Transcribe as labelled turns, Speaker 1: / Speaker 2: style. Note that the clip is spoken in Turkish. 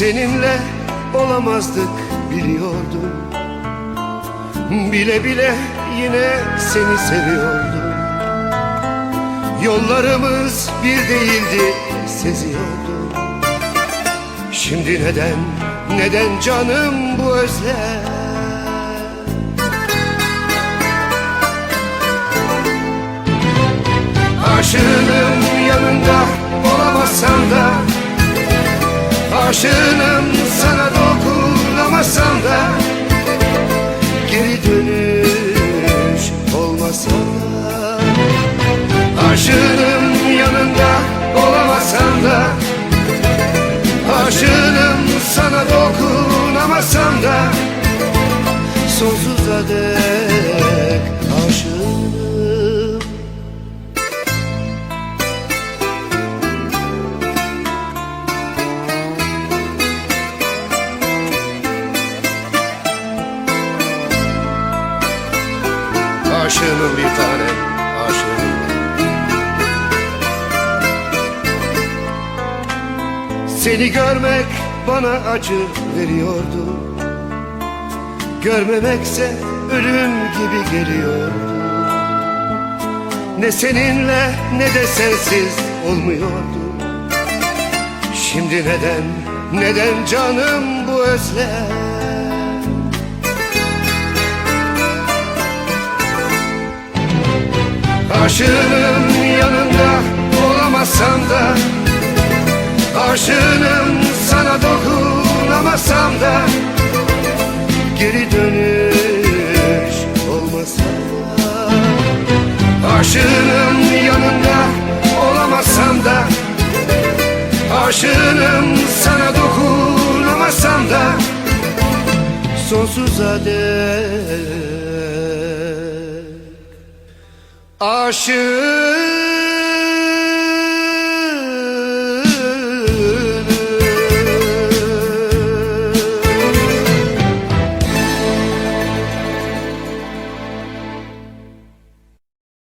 Speaker 1: Seninle olamazdık biliyordum. Bile bile yine seni seviyordum. Yollarımız bir değildi seziyordum. Şimdi neden, neden canım bu özlem Aşığım yanında Aşığım sana dokunamasam da Geri dönüş olmasa. Da Aşığım yanında olamasam da Aşığım sana dokunamasam da Sonsuza dek Aşığım bir tane aşığım Seni görmek bana acı veriyordu. Görmemekse ölüm gibi geliyordu. Ne seninle ne de sensiz olmuyordu. Şimdi neden, neden canım bu özlem Aşığım yanında olamazsam da Aşığım sana dokunamasam da Geri dönüş olmasa Aşığım yanında olamasam da Aşığım sana dokunamasam da Sonsuza dek Aşığım